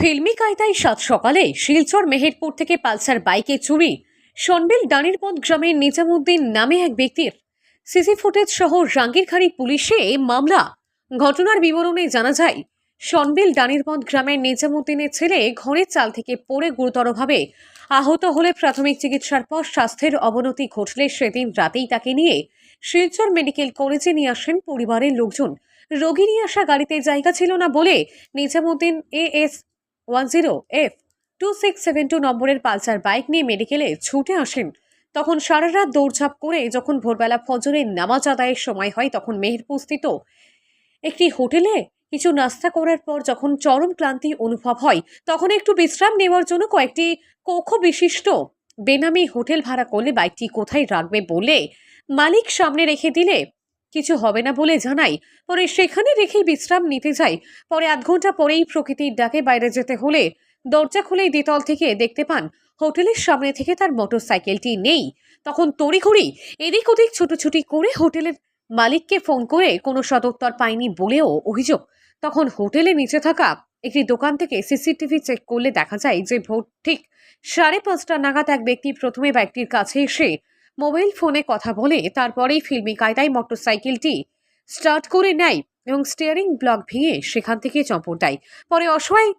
ফিল্মি কায়দায় সাত সকালে শিলচর মেহেরপুর থেকে পালসার বাইকে চুরি সনবিল ডানিরপথ গ্রামের নিজামুদ্দিন নামে এক ব্যক্তির সিসি ফুটেজ সহ রাঙ্গিরখাড়ি পুলিশে মামলা। ঘটনার বিবরণে জানা যায় সনবিল ডানিরপথ গ্রামের নিজামুদ্দিনের ছেলে ঘরের চাল থেকে পড়ে গুরুতরভাবে আহত হলে প্রাথমিক চিকিৎসার পর স্বাস্থ্যের অবনতি ঘটলে সেদিন রাতেই তাকে নিয়ে শিলচর মেডিকেল কলেজে নিয়ে আসেন পরিবারের লোকজন। রোগী নিয়ে আসা গাড়িতে জায়গা ছিল না বলে Nizamuddin AS one zero F two six seven two নম্বরের পালসার বাইক নিয়ে মেডিকেলে ছুটে আসেন। তখন সারা রাত দৌড়ঝাঁপ করে যখন ভোরবেলা ফজরের নামাজ আদায়ের সময় হয়, তখন মেহেরপুরস্থিত একটি হোটেলে কিছু নাস্তা করার পর যখন চরম ক্লান্তি অনুভব হয়, তখন একটু বিশ্রাম নেওয়ার জন্য কয়েকটি কক্ষ বিশিষ্ট বেনামি হোটেল ভাড়া করলে বাইকটি কোথায় রাখবে বলে মালিক সামনে রেখে দিলে কিছু হবে না বলে জানাই। পরে সেখানে রেখেই বিশ্রাম নিতে যাই। পরে আধ ঘণ্টা পরেই প্রকৃতির ডাকে বাইরে যেতে হলে দরজা খুলেই দ্বিতল থেকে দেখতে পান, হোটেলের সামনে থেকে তার মোটরসাইকেলটি নেই। তখন তড়িঘড়ি এদিক ওদিক ছুটোছুটি করে হোটেলের মালিককে ফোন করে কোনো সদুত্তর পায়নি বলেও অভিযোগ। তখন হোটেলে নিচে থাকা একটি দোকান থেকে সিসিটিভি চেক করলে দেখা যায় যে ভোর ঠিক সাড়ে পাঁচটা নাগাদ এক ব্যক্তি প্রথমে ব্যক্তির কাছে এসে মোবাইল ফোনে কথা বলে তারপরেই ফিল্মি কায়দায় মোটরসাইকেলটি স্টার্ট করে নেয় এবং স্টিয়ারিং ব্লক ভেঙে সেখান থেকে চম্পট দেয়। পরে অসহায়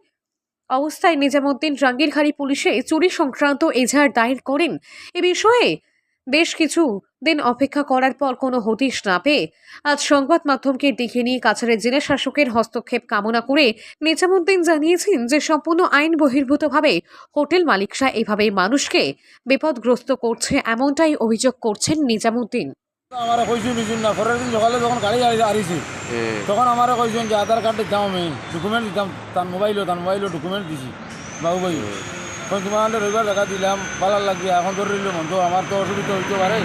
অবস্থায় নিজামুদ্দিন রাঙ্গিরখাড়ি পুলিশে চুরি সংক্রান্ত এজাহার দায়ের করেন। এ বিষয়ে বেশ কিছু দিন অপেক্ষা করার পর কোনো হদিশ না পেয়ে আজ সংবাদ মাধ্যমকে ডেকে নিয়ে কাছাড়ের জেলা শাসকের হস্তক্ষেপ কামনা করে নিজামুদ্দিন জানিয়েছেন যে সম্পূর্ণ আইন বহির্ভূতভাবে হোটেল মালিকরা এভাবে মানুষকে বিপদগ্রস্ত করছে এমনটাই অভিযোগ করছেন নিজামুদ্দিন। আমার কইছুন নিছুন না পরের দিন সকালে যখন গাড়ি আরিছি তখন আমার কইছেন যে আধার কার্ড দিতাম আমি ডকুমেন্ট দিতাম তার মোবাইলও তার মোবাইলও ডকুমেন্ট দিছি বাবু ভাই তখন তোমার রবিবার দেখা দিলাম ভালো লাগবে এখন ধরে রইল মন তো আমার তো অসুবিধা হইতে পারে।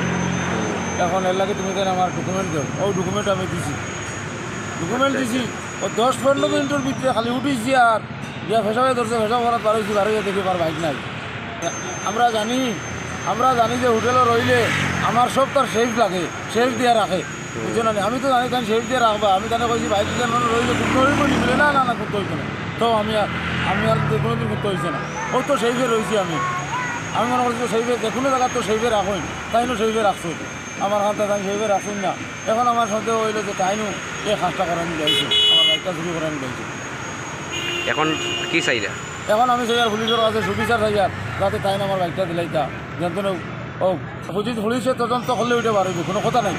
এখন এর লাগে তুমি কেন আমার ডকুমেন্ট দাও ও ডকুমেন্ট আমি দিছি। ডকুমেন্ট দিছি। ও দশ পনেরো মিনিটের ভিতরে খালি উঠিছি আর ইয়া ফেসাবে ধরছে ফেসা করার পারছি বাড়িয়ে দেখি পার বাইক নাই। আমরা জানি আমরা জানি যে হোটেলে রইলে আমার সব তার সেফ লাগে সেফ দিয়ে রাখে। বুঝছ না আমি তো জানি তাই সেফ দিয়ে রাখবা। আমি তাহলে কইছি বাইক দিয়ে রইলে করতে হইব নিবলে না না না করতে হইতো না। তো আমি আর আমি আর কোনো দিন করতে হয়েছে না। ও তো সেইভে রয়েছি আমি। আমি মনে করছি সেইভে যে কোনো জায়গা তো সেইভে রাখুন তাইনো সেইভে রাখছো? আমার হাতে তাই সেইভাবে রাখুন না। এখন আমার সন্দেহ হইল যে তাইনো এই কাজটা করানি যাইছে আমার বাইকটা চুরি করানি যাইছে এখন কি চাইরা এখন আমি চাই আর পুলিশের কাছে সুবিচার চাই আর যাতে তাই না আমার বাইকটা দিলাইতা যেন ও পুলিশ পুলিশে তদন্ত করলে উঠে পারবে কোনো কথা নাই।